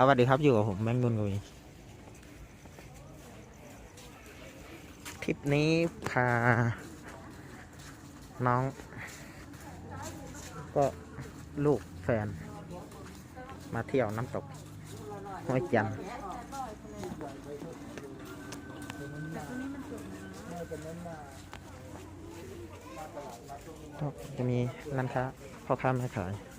ครับสวัสดีครับอยู่กับผมแบงค์นกุยทริปนี้พา น้อง ก็ลูกแฟน มาเที่ยวน้ำตกห้วยจันก็จะมีร้านค้าพ่อค้าแม่ขาย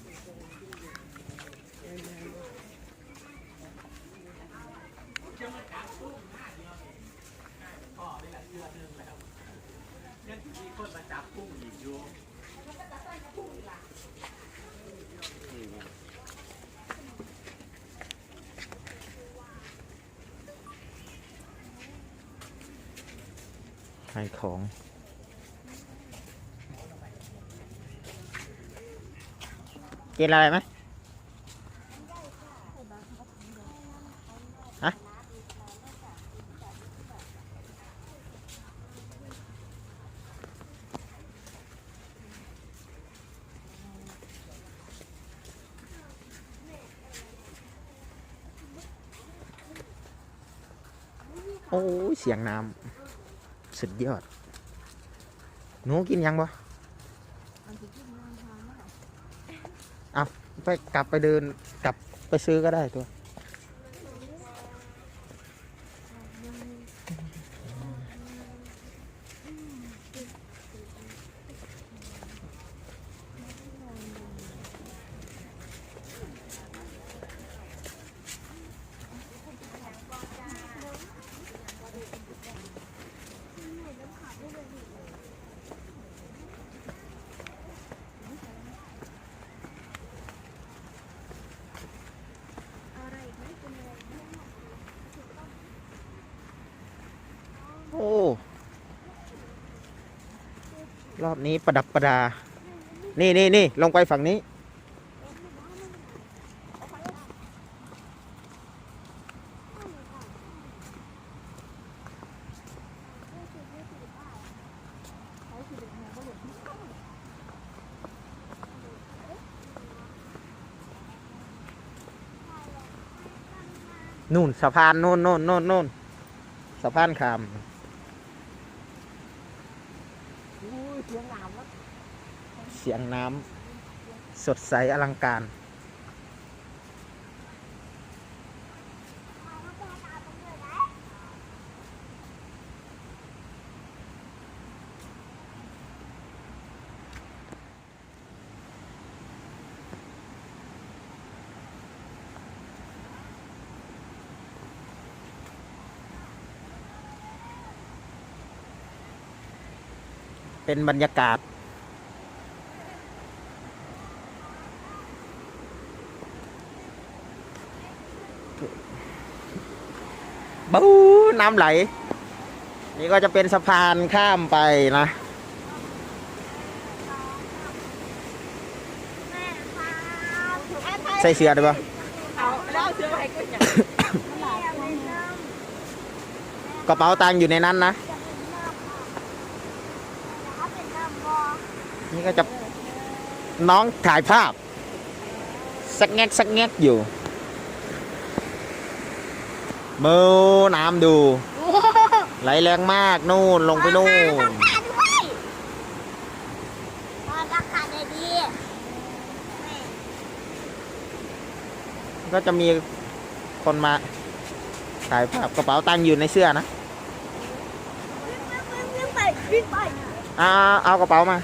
ขายของ กินอะไรไหมฮะโอ้เสียงน้ำ สุดยอด หนูกินยังบ่เอาไปกลับไปเดินกลับไปซื้อก็ได้ตัว โอ้ รอบนี้ประดับประดา นี่นี่นี่ลงไปฝั่งนี้ นู่นสะพานนู่นนู่นนู่นนู่นสะพานขาม เสียงน้ำสดใสอลังการ เป็นบรรยากาศ บูน้ำไหล นี่ก็จะเป็นสะพานข้ามไปนะใส่เสื้อได้ปะเอาแล้วเอาเสื้อมาให้กูอย่างกระเป๋าตังค์อยู่ในนั้นนะ นี่ก็จะน้องถ่ายภาพ สักแงกสักแงกอยู่ มือน้ำดู ไหลแรงมากนู่นลงไปนู่นราคาได้ดีก็จะมีคนมาถ่ายภาพกระเป๋าตังค์อยู่ในเสื้อนะวิ่งไปวิ่งไปอ่าเอากระเป๋ามา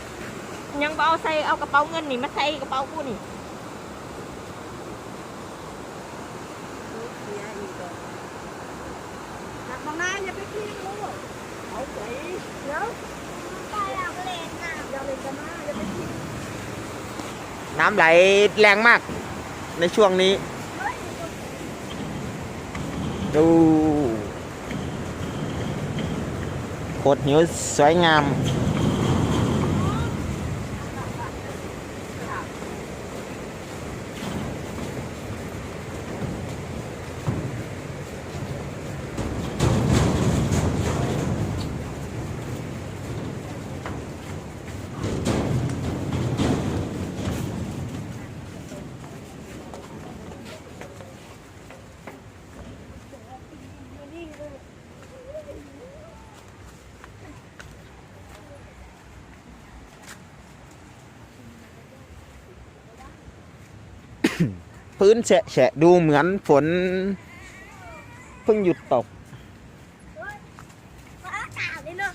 ยังบ่เอาใส่เอากระเป๋าเงินนี่มาใส่กระเป๋ากูนี่ หน้าอย่าไปขี้ลูกเอาไปเดี๋ยวไปอยากเล่นนะอยากเล่นกันนะอย่าไปขี้น้ำไหลแรงมาก ในช่วงนี้ ดูโคตรหิวสวยงาม พื้นแฉะดูเหมือนฝนเพิ่งหยุดตก มาอากาศเลยเนาะ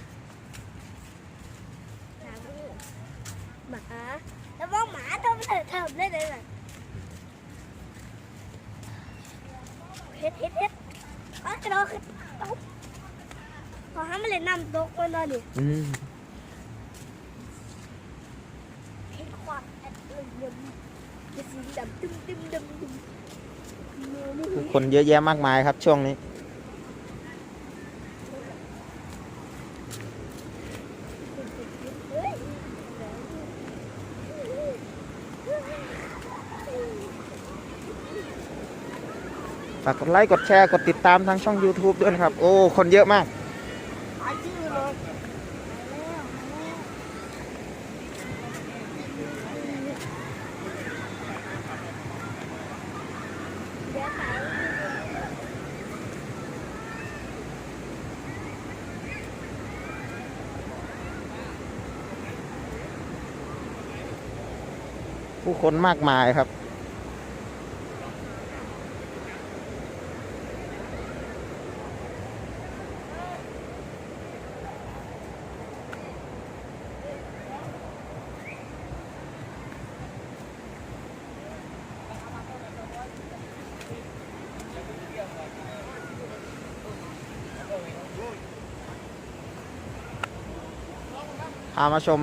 หมาแล้วมองหมาทำเถิดเถิดได้เลยน่ะเฮ็ดเฮ็ดเฮ็ดอ๋อกระโดดขึ้นตกพอให้มันเลยนำตกมันเลยนี่ อืม เห็นควันแอดเลยยมจะสีดำตึมตึมดำตึม ผู้คน เยอะแยะมากมายครับช่วงนี้ ฝากกดไลค์ กดแชร์ กดติดตามทางช่อง YouTube ด้วยนะครับ โอ้ คนเยอะมาก เดี๋ยวขาย ผู้ คนมากมายครับ พามาชม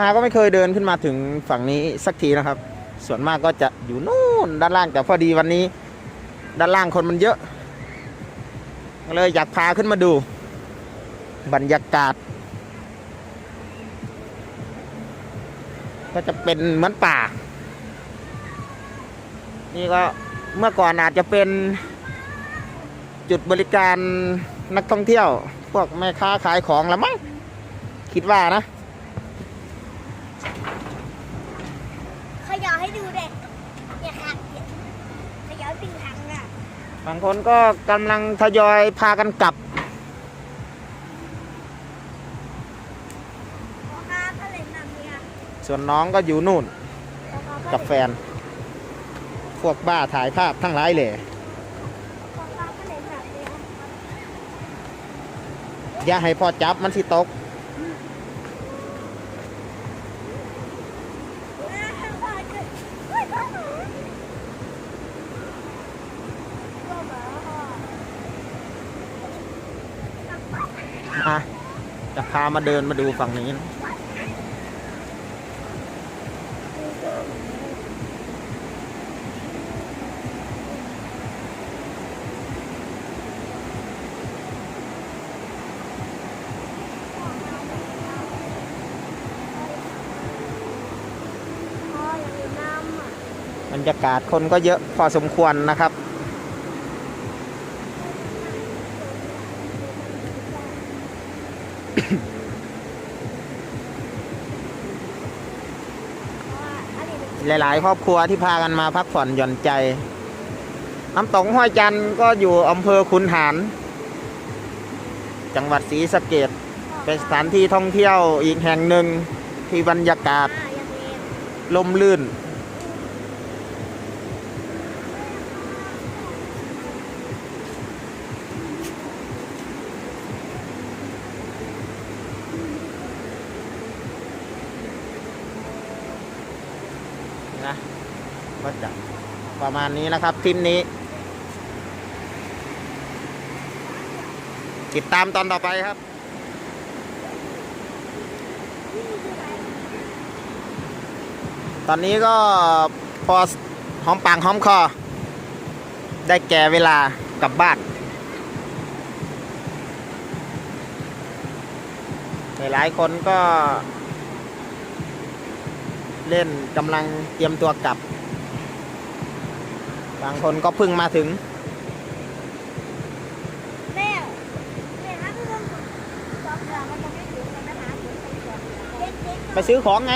มาก็ไม่เคยเดินขึ้นมาถึงฝั่งนี้สักทีนะครับ ส่วนมากก็จะอยู่นู่นด้านล่างแต่พอดีวันนี้ ด้านล่างคนมันเยอะเลยอยากพาขึ้นมาดู บรรยากาศ ก็จะเป็นเหมือนป่า นี่ก็เมื่อก่อนอาจจะเป็นจุดบริการนักท่องเที่ยว พวกแม่ค้าขายของละมั้งคิดว่านะ ขยอให้ดูเด็กอย่าขาดเนี่ยขยอปิงหังอะ บางคนก็กำลังทยอยพากันกลับพ่อค้าก็เลยนำเนี่ยส่วนน้องก็อยู่นู่นพ่อค้าก็กับแฟน พวกบ้าถ่ายภาพทั้งหลายเลยพ่อค้าก็เลยนำเนี่ยอย่าให้พ่อจับมันสิตก พามาเดินมาดูฝั่งนี้นะพ่อยังมีน้ำอะบรรยากาศคนก็เยอะพอสมควรนะครับ เพราะว่าอะไรเนี่ย หลาย ๆ ครอบครัวที่พากันมาพักผ่อนหย่อนใจ น้ำตกห้วยจันทร์ก็อยู่อำเภอคุนหาร จังหวัดศรีสะเกดเป็นสถานที่ท่องเที่ยวอีกแห่งหนึ่งที่บรรยากาศลมลื่น นะก็จะประ มาณนี้นะครับทริปนี้ ติดตามตอนต่อไปครับตอนนี้ก็พอหอมปากหอมคอ ได้แก่เวลากลับบ้านหลายคนก็ เล่นกำลังเตรียมตัวกลับ บางคนก็พึ่งมาถึงไปซื้อของไง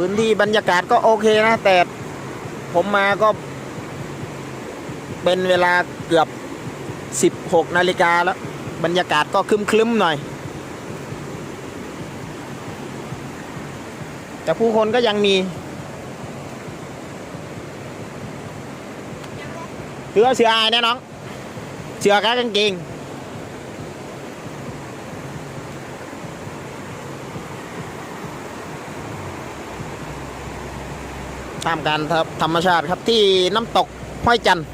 พื้นที่บรรยากาศก็โอเคนะ แต่ผมมาก็ เป็นเวลาเกือบ 16นาฬิกาแล้ว บรรยากาศก็คลึ้มๆหน่อย แต่ผู้คนก็ยังมีเสือเสืออายแนะน้องเสือกบกางเกงตามการธรรมชาติครับที่น้ำตกห้อยจันทร์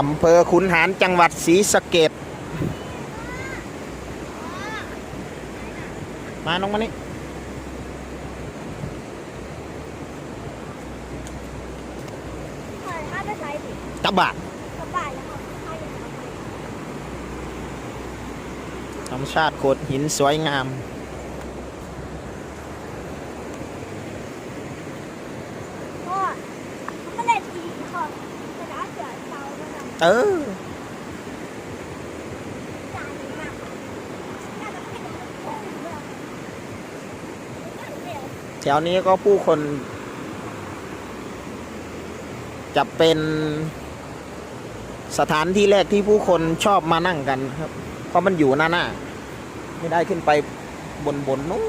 อำเภอขุนหารจังหวัดศรีสะเกดมาน้องมานี่ใช่ถ้าไม่ใช้ดิกระบะกระบะแล้วก็ใช้อย่างไรธรรมชาติโขดหินสวยงาม ก็มันเล่นอีกค่ะแต่ละเสือเตามันอะ เออ จานหนักน่าจะเป็นของเมืองเดี๋ยวแถวนี้ก็ผู้คน จะเป็นสถานที่แรกที่ผู้คนชอบมานั่งกันครับ เพราะมันอยู่หน้าหน้าไม่ได้ขึ้นไปบนบนนู้น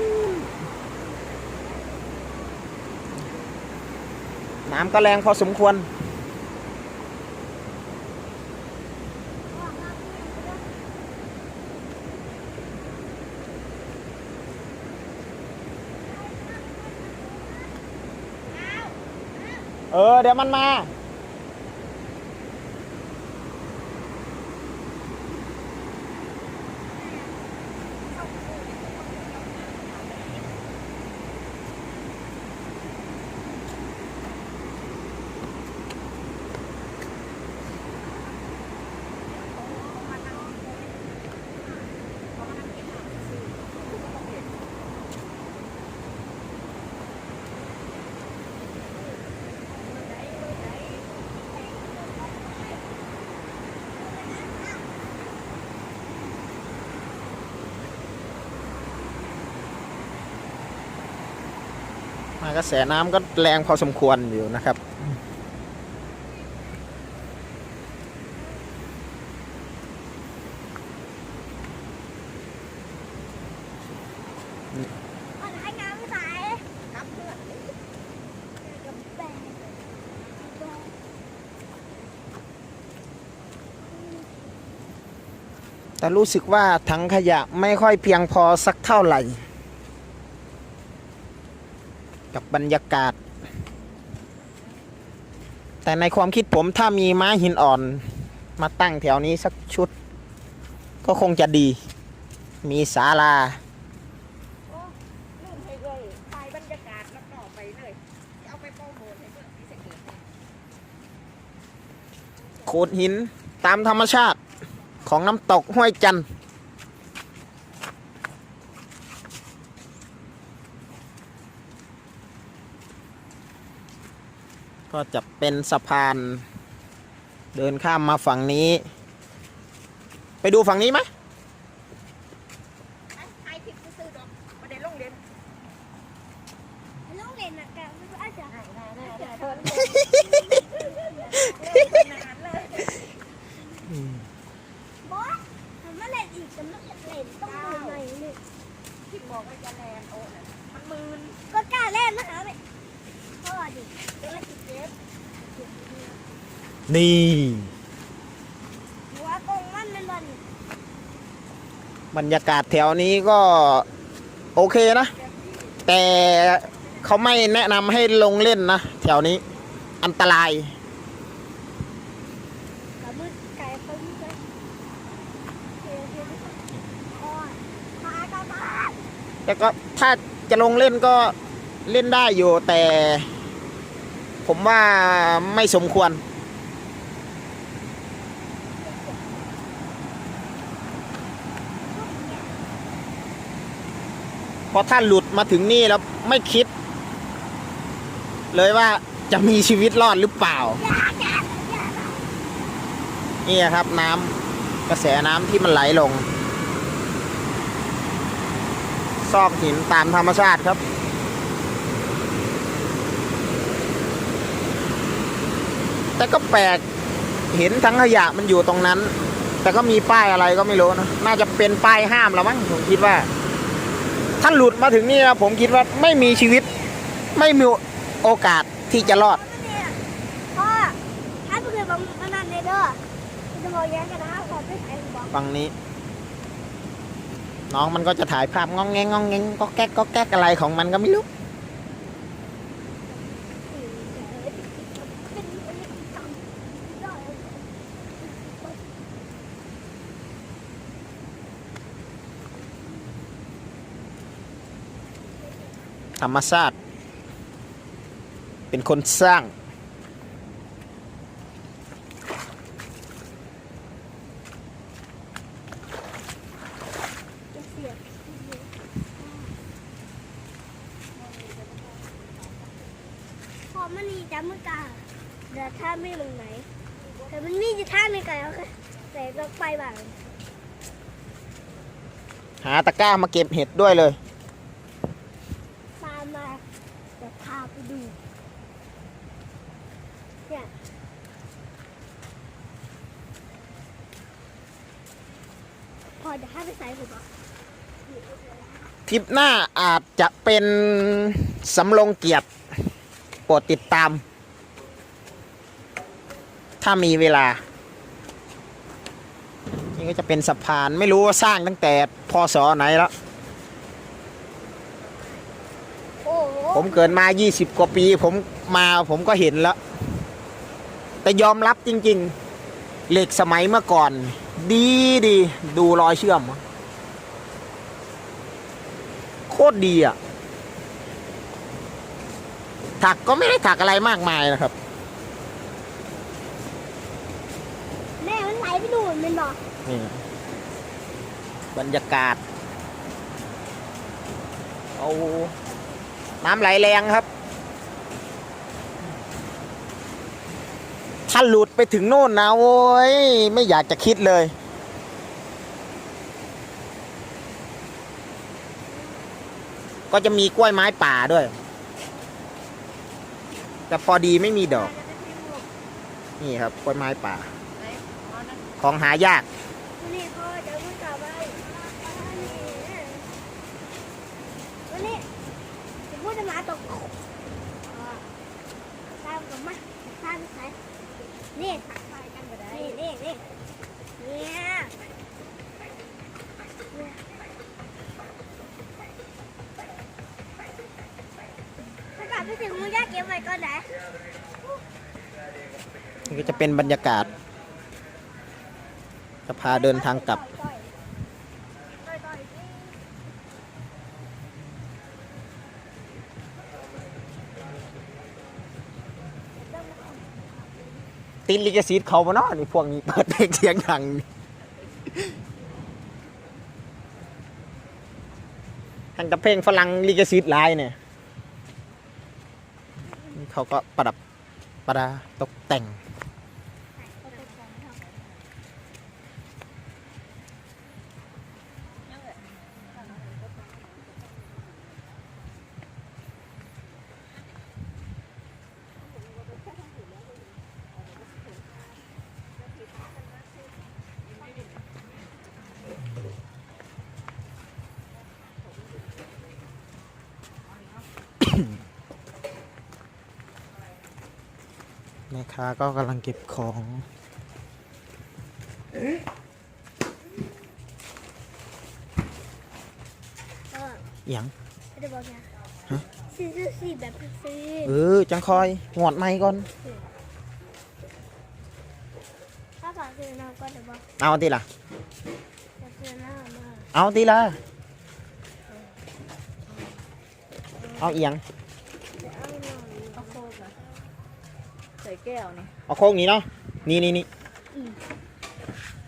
น้ำก็แรงพอสมควร เออเดี๋ยวมันมา กระแสน้ำก็แรงพอสมควรอยู่นะครับแบงแต่รู้สึกว่าถังขยะไม่ค่อยเพียงพอสักเท่าไหร่ กั บบรรยากาศ แต่ในความคิดผมถ้ามีไม้หินอ่อน มาตั้งแถวนี้สักชุด ก็คงจะดี มีศาลาลืมให้เลยถ่ายบรรยากาศแล้วก็ไปเลยเอาไปโปรโมทให้เพื่อนที่สะเกดโขดหินตามธรรมชาติของน้ำตกห้วยจันทร์ ก็จะเป็นสะพาน เดินข้ามมาฝั่งนี้ ไปดูฝั่งนี้ไหม ถ่ายคลิปซื้อๆดอกประเด็นลงเรียน ลูกเล่นอะกันไม่รู้อาจจะ ได้ได้ได้ได้เพิ่นนานเลย บอสมันไม่เล่นอีกแต่มันเล่นต้องมือหน่อยนี่ ที่บอกว่าจะแลนโอ้น่ะมันมืน ก็กล้าเล่นนะคะเว้ยพ่อดิ เป็นอะไรที่เจ็บ นี่ หัวกงมันเป็นบอล บรรยากาศแถวนี้ก็โอเคนะ แต่เขาไม่แนะนำให้ลงเล่นนะ แถวนี้อันตรายแต่ก็ถ้าจะลงเล่นก็เล่นได้อยู่แต่ ผมว่าไม่สมควร เพราะถ้าหลุดมาถึงนี่แล้วไม่คิด เลยว่าจะมีชีวิตรอดหรือเปล่า นี่ครับน้ำกระแสน้ำที่มันไหลลง ซอกหินตามธรรมชาติครับแต่ก็แปลก เห็นทั้งขยะมันอยู่ตรงนั้น แต่ก็มีป้ายอะไรก็ไม่รู้นะ น่าจะเป็นป้ายห้ามแล้วมั้ง ผมคิดว่า ถ้าหลุดมาถึงนี่นะผมคิดว่าไม่มีชีวิต ไม่มีโอกาสที่จะรอดพ่อถ้าเพื่อนบางขนาดในเด้อจะบอกแย้งกันนะขอไปใส่บอกฝั่งนี้ น้องมันก็จะถ่ายภาพงองแงงงองแงงก็แก๊กก็แก๊กอะไรของมันก็ไม่รู้ ธรรมชาติเป็นคนสร้างเสียพอมันนี่จำมือกาเดี๋ยวถ้าไม่ลงไหน แต่มันมีอยู่ท่าในไก่โอเคแต่ต้องไปบ้างหาตะกร้ามาเก็บเห็ดด้วยเลย ตามมาเดี๋ยวพาไปดูเนี่ย พอเดี๋ยวให้ไปใส่ผมอะทริปหน้าอาจจะเป็นสำลงเกียรติโปรดติดตาม ถ้ามีเวลา นี่ก็จะเป็นสะพานไม่รู้ว่าสร้างตั้งแต่พศไหนแล้ว โอ้โหผมเกิดมา 20 กว่าปี ผมมาผมก็เห็นแล้ว แต่ยอมรับจริง ๆ เหล็กสมัยเมื่อก่อน ดีดีดูรอยเชื่อม โคตรดีอะ ถักก็ไม่ได้ถักอะไรมากมายนะครับ แม่มันไหลไปดูนมันบอกนี่บรรยากาศ เอา น้ำไหลแรงครับ ถ้าหลุดไปถึงโน่นนะโว้ยไม่อยากจะคิดเลย ก็จะมีกล้วยไม้ป่าด้วย แต่พอดีไม่มีดอก นี่ครับกล้วยไม้ป่า ของหายากวั นี่นี่นี่นี่เนี่ยถ้ากลับไปถึงมึงยากเก็บไว้ก่อนไหนนี่ก็จะเป็นบรรยากาศจะพาเดินทางกลับ ติดลิขสิทธิ์เขาบ่เนาะนี่พวกนี้เปิดเพลงเสียงดังทางกับเพลงฝรั่งลิขสิทธิ์หลายเนี่ยเขาก็ประดับประดาตกแต่ง ค้าก็กำลังเก็บของเอออหย่างไม่ได้บอกนะฮะซื้อซื้อสีแบบซื้อเออจังคอยงอดไม้ก่อนถ้าฝากซื้อน้ำก็จะบอกเอาทีละจะซื้อน้ำมาเอาทีละเอาเอียง จะเอาหน่อย เอาโคกอะใส่แก้วนี่เอาโค้งนี้เนาะนี่นี่นี่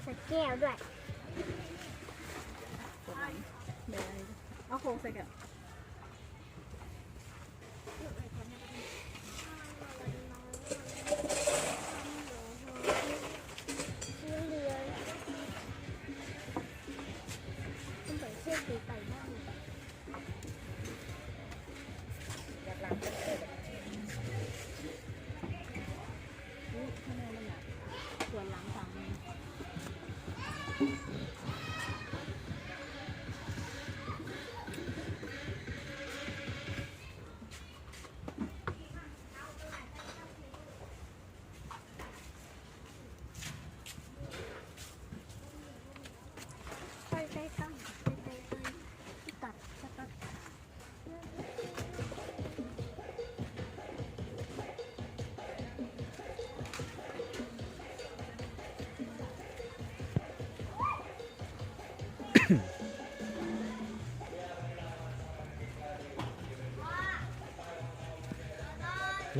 ใส่แก้วด้วย เอาโคกใส่แก้ว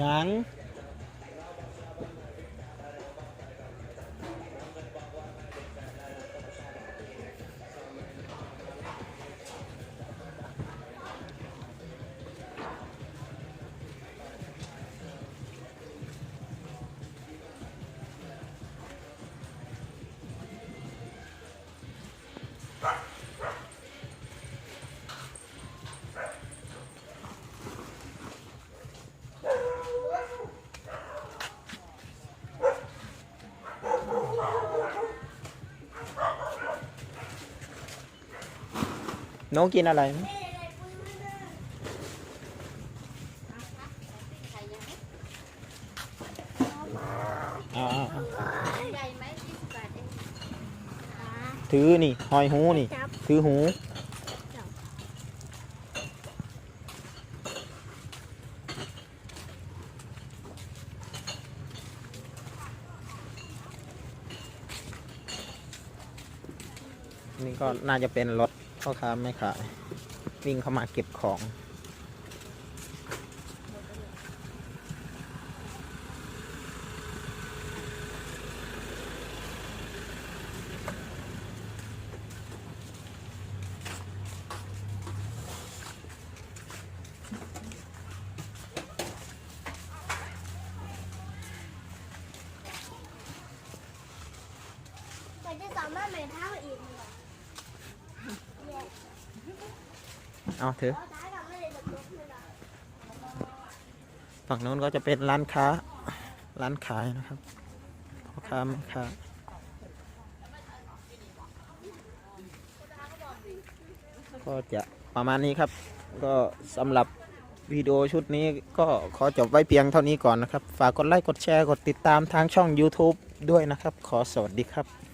ยัง น้องกินอะไรไหมถือนี่ หอยหูนี่ ถือหูนี่ก็น่าจะเป็นรถ พ่อค้าไม่ขาย วิ่งเข้ามาเก็บของมันจะสามารถแบ่งเท่าอีกเหรอแย่ เอาเถอะฝั่งนู้นก็จะเป็นร้านค้า ร้านขายนะครับพ่อค้าแม่ค้าก็จะประมาณนี้ครับ ก็สำหรับวิดีโอชุดนี้ก็ขอจบไว้เพียงเท่านี้ก่อนนะครับ ฝากกดไลค์ กดแชร์ กดติดตามทางช่อง YouTube ด้วยนะครับ ขอสวัสดีครับ